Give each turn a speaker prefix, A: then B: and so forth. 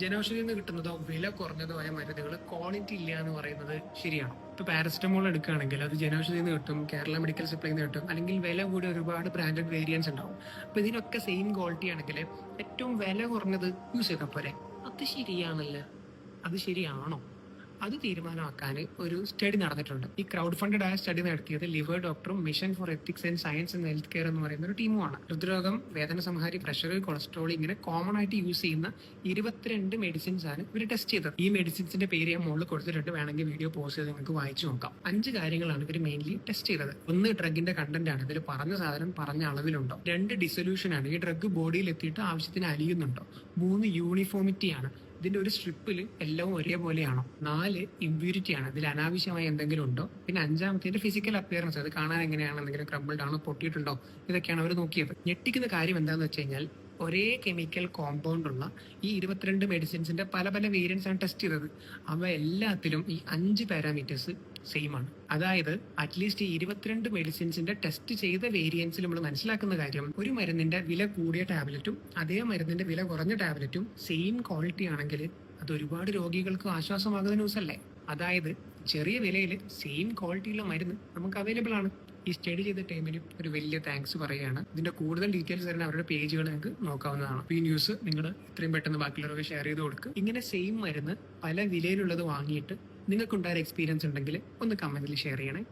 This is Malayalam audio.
A: ജനൌഷധിയിൽ നിന്ന് കിട്ടുന്നതോ വില കുറഞ്ഞതോ ആയ മരുന്നുകൾ ക്വാളിറ്റി ഇല്ല എന്ന് പറയുന്നത് ശരിയാണ്? ഇപ്പൊ പാരസിറ്റമോൾ എടുക്കുകയാണെങ്കിൽ അത് ജനൌഷധിയിൽ നിന്ന് കിട്ടും കേരള മെഡിക്കൽ സപ്ലൈയിൽ നിന്ന് കിട്ടും അല്ലെങ്കിൽ വില കൂടി ഒരുപാട് ബ്രാൻഡഡ് വേരിയൻസ് ഉണ്ടാവും. അപ്പൊ ഇതിനൊക്കെ സെയിം ക്വാളിറ്റി ആണെങ്കിൽ ഏറ്റവും വില കുറഞ്ഞത് യൂസ് ചെയ്താൽ പോരെ? അത് ശരിയാണല്ലേ? അത് ശരിയാണോ? അത് തീരുമാനമാക്കാൻ ഒരു സ്റ്റഡി നടന്നിട്ടുണ്ട്. ഈ ക്രൗഡ് ഫണ്ടഡ് ആയ സ്റ്റഡി നടത്തിയത് ലിവർ ഡോക്ടറും mission for ethics and science and health care എന്ന് പറയുന്ന ഒരു ടീമുമാണ് ഹൃദ്രോഗം വേദന സംഹാരി പ്രഷർ കൊളസ്ട്രോൾ ഇങ്ങനെ കോമൺ ആയിട്ട് യൂസ് ചെയ്യുന്ന ഇരുപത്തിരണ്ട് മെഡിസിൻസ് ആണ് ഇവർ ടെസ്റ്റ് ചെയ്തത്. ഈ മെഡിസിൻസിന്റെ പേര് ഞാൻ മുകളിൽ കൊടുത്തിട്ടുണ്ട്. വേണമെങ്കിൽ വീഡിയോ പോസ്റ്റ് ചെയ്ത് നിങ്ങൾക്ക് വായിച്ചു നോക്കാം. അഞ്ച് കാര്യങ്ങളാണ് ഇവർ മെയിൻലി ടെസ്റ്റ് ചെയ്തത്. ഒന്ന് ഡ്രഗിന്റെ കണ്ടന്റ് ആണ്. ഇതിൽ പറഞ്ഞ സാധനം പറഞ്ഞ അളവിലുണ്ടോ? രണ്ട് ഡിസൊല്യൂഷൻ ആണ്. ഈ ഡ്രഗ് ബോഡിയിൽ എത്തിയിട്ട് ആവശ്യത്തിന് അലിയുന്നുണ്ടോ? മൂന്ന് യൂണിഫോമിറ്റി ആണ്. ഇതിന്റെ ഒരു സ്ട്രിപ്പിൽ എല്ലാം ഒരേപോലെയാണോ? നാല് ഇമ്പ്യൂരിറ്റി ആണ്. ഇതിൽ അനാവശ്യമായി എന്തെങ്കിലും ഉണ്ടോ? പിന്നെ അഞ്ചാമത്തേന്റെ ഫിസിക്കൽ അപ്പിയറൻസ് അത് കാണാൻ എങ്ങനെയാണ്? എന്തെങ്കിലും ക്രമ്പിൾഡ് ആണോ? പൊട്ടിയിട്ടുണ്ടോ? ഇതൊക്കെയാണ് അവർ നോക്കിയത്. ഞെട്ടിക്കുന്ന കാര്യം എന്താന്ന് വെച്ച് കഴിഞ്ഞാൽ ഒരേ കെമിക്കൽ കോമ്പൗണ്ട് ഉള്ള ഈ ഇരുപത്തിരണ്ട് മെഡിസിൻസിന്റെ പല പല വേരിയൻസ് ആണ് ടെസ്റ്റ് ചെയ്തത്. അവ എല്ലാത്തിലും ഈ അഞ്ച് പാരാമീറ്റേഴ്സ് സെയിം ആണ്. അതായത് അറ്റ്ലീസ്റ്റ് ഈ ഇരുപത്തിരണ്ട് മെഡിസിൻസിന്റെ ടെസ്റ്റ് ചെയ്ത വേരിയൻസിൽ നമ്മൾ മനസ്സിലാക്കുന്ന കാര്യം ഒരു മരുന്നിന്റെ വില കൂടിയ ടാബ്ലറ്റും അതേ മരുന്നിന്റെ വില കുറഞ്ഞ ടാബ്ലറ്റും സെയിം ക്വാളിറ്റി ആണെങ്കിൽ അത് ഒരുപാട് രോഗികൾക്ക് ആശ്വാസമാകുന്ന ന്യൂസ് അല്ലേ? അതായത് ചെറിയ വിലയിൽ സെയിം ക്വാളിറ്റിയുള്ള മരുന്ന് നമുക്ക് അവൈലബിൾ ആണ്. ഈ സ്റ്റഡി ചെയ്ത ടൈമിന് ഒരു വലിയ താങ്ക്സ് പറയുകയാണ്. ഇതിന്റെ കൂടുതൽ ഡീറ്റെയിൽസ് തരുന്ന അവരുടെ പേജുകൾ നിങ്ങൾക്ക് നോക്കാവുന്നതാണ്. ഈ ന്യൂസ് നിങ്ങൾ എത്രയും പെട്ടെന്ന് ബാക്കിയുള്ളവർക്ക് ഷെയർ ചെയ്ത് കൊടുക്കുക ഇങ്ങനെ സെയിം മരുന്ന് പല വിലയിലുള്ളത് വാങ്ങിയിട്ട് നിങ്ങൾക്കുണ്ടായ എക്സ്പീരിയൻസ് ഉണ്ടെങ്കിൽ ഒന്ന് കമന്റിൽ ഷെയർ ചെയ്യണേ.